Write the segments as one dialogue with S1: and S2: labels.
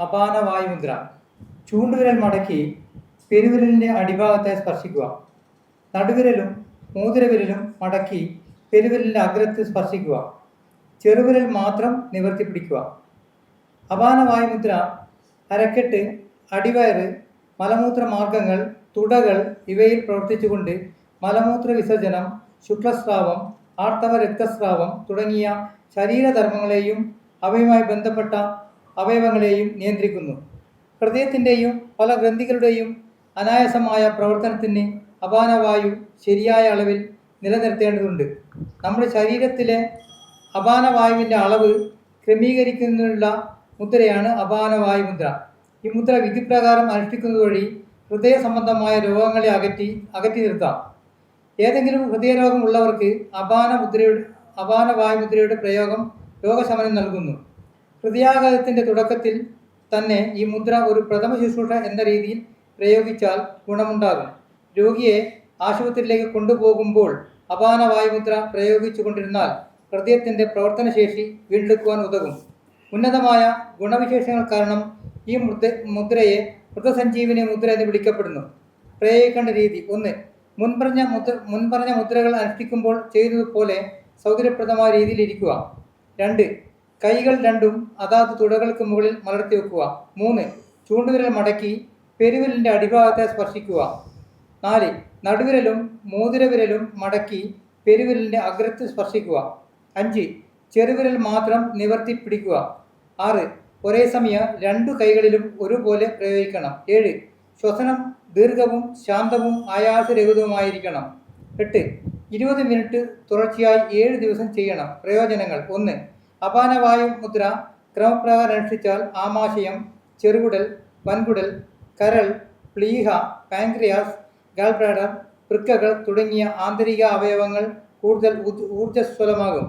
S1: അപാന വായുമുദ്ര ചൂണ്ടുവിരൽ മടക്കി പെരുവിരലിന്റെ അടിഭാഗത്തെ സ്പർശിക്കുക. നടുവിരലും മൂതിരവിരലും മടക്കി പെരുവിരലിന്റെ അഗ്രത്ത് സ്പർശിക്കുക. ചെറുവിരൽ മാത്രം നിവർത്തി പിടിക്കുക. അപാന വായുമുദ്ര അരക്കെട്ട് അടിവയറ് മലമൂത്ര മാർഗങ്ങൾ തുടകൾ ഇവയിൽ പ്രവർത്തിച്ചുകൊണ്ട് മലമൂത്ര വിസർജനം ശുക്ലസ്രാവം ആർത്തവ രക്തസ്രാവം തുടങ്ങിയ ശരീരധർമ്മങ്ങളെയും അവയുമായി ബന്ധപ്പെട്ട അവയവങ്ങളെയും നിയന്ത്രിക്കുന്നു. ഹൃദയത്തിന്റെയും പല ഗ്രന്ഥികളുടെയും അനായാസമായ പ്രവർത്തനത്തിന് അപാനവായു ശരിയായ അളവിൽ നിലനിർത്തേണ്ടതുണ്ട്. നമ്മുടെ ശരീരത്തിലെ അപാനവായുവിന്റെ അളവ് ക്രമീകരിക്കുന്നതിനുള്ള മുദ്രയാണ് അപാനവായു മുദ്ര ഈ മുദ്ര വിധിപ്രകാരം അനുഷ്ഠിക്കുന്നത് വഴി ഹൃദയ സംബന്ധമായ രോഗങ്ങളെ അകറ്റി അകറ്റി നിർത്താം. ഏതെങ്കിലും ഹൃദയരോഗം ഉള്ളവർക്ക് അപാന മുദ്രയുടെ അപാനവായു മുദ്രയുടെ പ്രയോഗം രോഗശമനം നൽകുന്നു. ഹൃദയാഘാതത്തിന്റെ തുടക്കത്തിൽ തന്നെ ഈ മുദ്ര ഒരു പ്രഥമ ശുശ്രൂഷ എന്ന രീതിയിൽ പ്രയോഗിച്ചാൽ ഗുണമുണ്ടാകും. രോഗിയെ ആശുപത്രിയിലേക്ക് കൊണ്ടുപോകുമ്പോൾ അപാന വായുമുദ്ര പ്രയോഗിച്ചുകൊണ്ടിരുന്നാൽ ഹൃദയത്തിന്റെ പ്രവർത്തനശേഷി വീണ്ടെടുക്കുവാൻ ഉതകും. ഉന്നതമായ ഗുണവിശേഷങ്ങൾ കാരണം ഈ മുദ്ര മുദ്രയെ മൃതസഞ്ജീവിനി മുദ്ര എന്ന് വിളിക്കപ്പെടുന്നു. പ്രയോഗിക്കേണ്ട രീതി ഒന്ന്. മുൻപറഞ്ഞ മുദ്ര മുൻപറഞ്ഞ മുദ്രകൾ അനുഷ്ഠിക്കുമ്പോൾ ചെയ്തതുപോലെ സൗകര്യപ്രദമായ രീതിയിൽ ഇരിക്കുക. രണ്ട്. കൈകൾ രണ്ടും അതാത് തുടകൾക്ക് മുകളിൽ മലർത്തി വെക്കുക. മൂന്ന് ചൂണ്ടുവിരൽ മടക്കി പെരുവിരലിന്റെ അടിഭാഗത്തെ സ്പർശിക്കുക. നാല് നടുവിരലും മോതിരവിരലും മടക്കി പെരുവിരലിന്റെ അഗ്രത്ത് സ്പർശിക്കുക. അഞ്ച് ചെറുവിരൽ മാത്രം നിവർത്തി പിടിക്കുക. ആറ് ഒരേ സമയം രണ്ടു കൈകളിലും ഒരുപോലെ പ്രയോഗിക്കണം. ഏഴ് ശ്വസനം ദീർഘവും ശാന്തവും ആയാസരഹിതവുമായിരിക്കണം. എട്ട് ഇരുപത് മിനിറ്റ് തുടർച്ചയായി ഏഴ് ദിവസം ചെയ്യണം. പ്രയോജനങ്ങൾ ഒന്ന് അപാനവായു മുദ്ര ക്രമപ്രകാരം അനുഷ്ഠിച്ചാൽ ആമാശയം ചെറുകുടൽ വൻകുടൽ കരൾ പ്ലീഹ പാൻക്രിയാസ് ഗാൽബ്രാഡർ വൃക്കകൾ തുടങ്ങിയ ആന്തരിക അവയവങ്ങൾ കൂടുതൽ ഊർജസ്വലമാകും.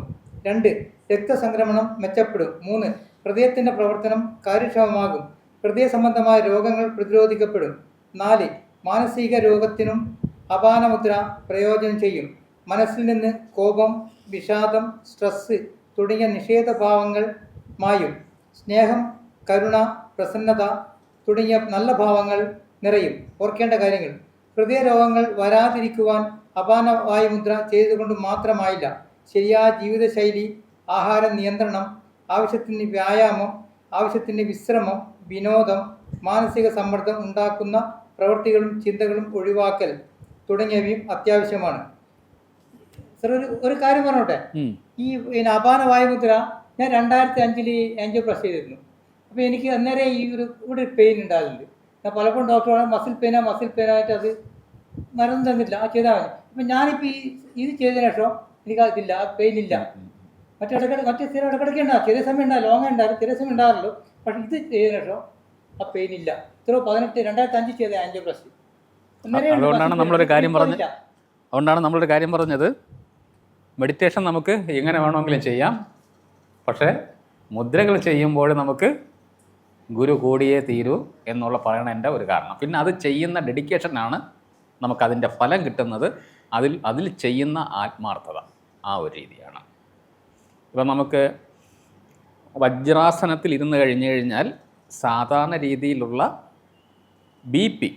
S1: രണ്ട് രക്തസംക്രമണം മെച്ചപ്പെടും. മൂന്ന് ഹൃദയത്തിന്റെ പ്രവർത്തനം കാര്യക്ഷമമാകും. ഹൃദയ സംബന്ധമായ രോഗങ്ങൾ പ്രതിരോധിക്കപ്പെടും. നാല് മാനസിക രോഗത്തിനും അപാനമുദ്ര പ്രയോജനം ചെയ്യും. മനസ്സിൽ നിന്ന് കോപം വിഷാദം സ്ട്രെസ് തുടങ്ങിയ നിഷേധഭാവങ്ങൾ മായും സ്നേഹം കരുണ പ്രസന്നത തുടങ്ങിയ നല്ല ഭാവങ്ങൾ നിറയും. ഓർക്കേണ്ട കാര്യങ്ങൾ. ഹൃദയരോഗങ്ങൾ വരാതിരിക്കുവാൻ അപാന വായുമുദ്ര ചെയ്തുകൊണ്ട് മാത്രമായില്ല. ശരിയായ ജീവിതശൈലി ആഹാര നിയന്ത്രണം ആവശ്യത്തിന് വ്യായാമം ആവശ്യത്തിന് വിശ്രമം വിനോദം മാനസിക സമ്മർദ്ദം ഉണ്ടാക്കുന്ന പ്രവൃത്തികളും ചിന്തകളും ഒഴിവാക്കൽ തുടങ്ങിയവയും അത്യാവശ്യമാണ്. സർ ഒരു ഒരു കാര്യം പറഞ്ഞോട്ടെ? ഈ പിന്നെ അപാന വായുമുദ്ര ഞാൻ രണ്ടായിരത്തി അഞ്ചിൽ പ്രസ് ചെയ്തിരുന്നു. അപ്പോൾ എനിക്ക് അന്നേരം ഈ ഒരു ഇവിടെ ഒരു പെയിൻ ഉണ്ടാകുന്നുണ്ട് ഞാൻ പലപ്പോഴും ഡോക്ടർ മസിൽ പെയിനാ മസിൽ പെയിനായിട്ട് അത് മരുന്ന് തന്നില്ല ആ ചെയ്താൽ മതി. അപ്പം ഞാനിപ്പോൾ ഈ ഇത് ചെയ്തതിന് ശേഷം എനിക്ക് അതില്ല ആ പെയിൻ ഇല്ല. മറ്റേ ഇടക്കിടക്ക് മറ്റേ സ്ഥിരം ഇടയ്ക്കിടയ്ക്ക് ഉണ്ടാകും ചെറിയ സമയം ഉണ്ടാകും ലോങ് ഉണ്ടാകും ചെറിയ സമയം ഉണ്ടാകുള്ളൂ പക്ഷേ ഇത് ചെയ്തതിന് ശേഷം ആ പെയിൻ ഇല്ല. ഇത്ര പതിനെട്ട് രണ്ടായിരത്തി അഞ്ചിൽ ചെയ്ത ആൻജിയോപ്ലാസ്റ്റി പ്രസ്
S2: അതുകൊണ്ടാണ് നമ്മളൊരു കാര്യം
S1: പറഞ്ഞത്.
S2: അതുകൊണ്ടാണ് നമ്മളൊരു കാര്യം പറഞ്ഞത്. മെഡിറ്റേഷൻ നമുക്ക് എങ്ങനെ വേണമെങ്കിലും ചെയ്യാം. പക്ഷേ മുദ്രകൾ ചെയ്യുമ്പോൾ നമുക്ക് ഗുരു കൂടിയേ തീരൂ എന്നുള്ള പറയണതിന്റെ ഒരു കാരണം. പിന്നെ അത് ചെയ്യുന്ന ഡെഡിക്കേഷനാണ് നമുക്കതിന്റെ ഫലം കിട്ടുന്നത്. അതിൽ അതിൽ ചെയ്യുന്ന ആത്മാർത്ഥത ആ ഒരു രീതിയാണ്. ഇപ്പം നമുക്ക് വജ്രാസനത്തിൽ ഇരുന്ന് കഴിഞ്ഞു കഴിഞ്ഞാൽ സാധാരണ രീതിയിലുള്ള ബി പി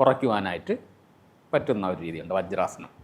S2: കുറയ്ക്കുവാനായിട്ട് പറ്റുന്ന ഒരു രീതിയുണ്ട് വജ്രാസനം.